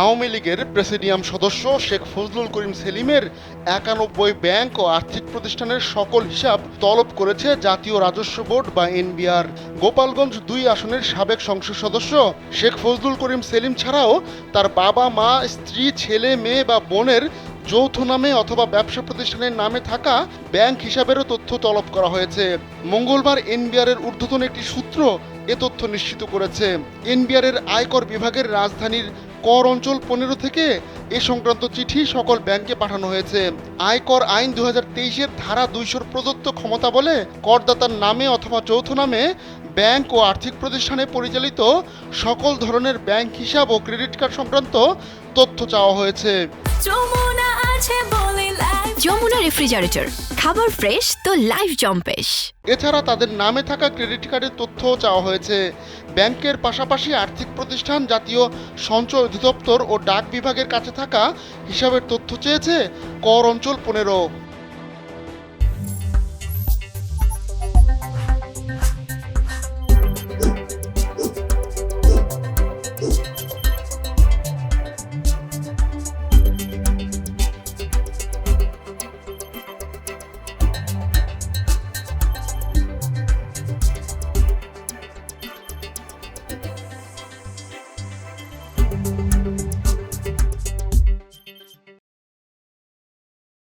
আওয়ামী লীগের প্রেসিডিয়াম সদস্য শেখ ফজলুল করিম সেলিমের একানব্বই ব্যাংক ও আর্থিক প্রতিষ্ঠানের সকল হিসাব তলব করেছে জাতীয় রাজস্ব বোর্ড বা এনবিআর। গোপালগঞ্জ দুই আসনের সাবেক সংসদ সদস্য শেখ ফজলুল করিম সেলিম ছাড়াও তার বাবা, মা, স্ত্রী, ছেলে, মেয়ে বা বোনের যৌথ নামে অথবা ব্যবসা প্রতিষ্ঠানের নামে থাকা ব্যাংক হিসাবেরও তথ্য তলব করা হয়েছে। মঙ্গলবার এনবিআর এর ঊর্ধ্বতন একটি সূত্র এ তথ্য নিশ্চিত করেছে। এনবিআর এর আয়কর বিভাগের রাজধানীর কর অঞ্চল পনেরো থেকে এ সংক্রান্ত চিঠি সকল ব্যাংকে পাঠানো হয়েছে। আয়কর আইন দু হাজার তেইশের ধারা দুইশোর প্রদত্ত ক্ষমতা বলে করদাতার নামে অথবা যৌথ নামে ব্যাংক ও আর্থিক প্রতিষ্ঠানে পরিচালিত সকল ধরনের ব্যাংক হিসাব ও ক্রেডিট কার্ড সংক্রান্ত তথ্য চাওয়া হয়েছে। যমুনা আছে বলে লাইফ যমুনা রেফ্রিজারেটর খাবার ফ্রেশ তো লাইফ জম্পেশ। এছাড়া তাদের নামে থাকা ক্রেডিট কার্ডের তথ্যও চাওয়া হয়েছে। ব্যাংকের পাশাপাশি আর্থিক প্রতিষ্ঠান, জাতীয় সঞ্চয় অধিদপ্তর ও ডাক বিভাগের কাছে থাকা হিসাবের তথ্য চেয়েছে কর অঞ্চল পনেরো।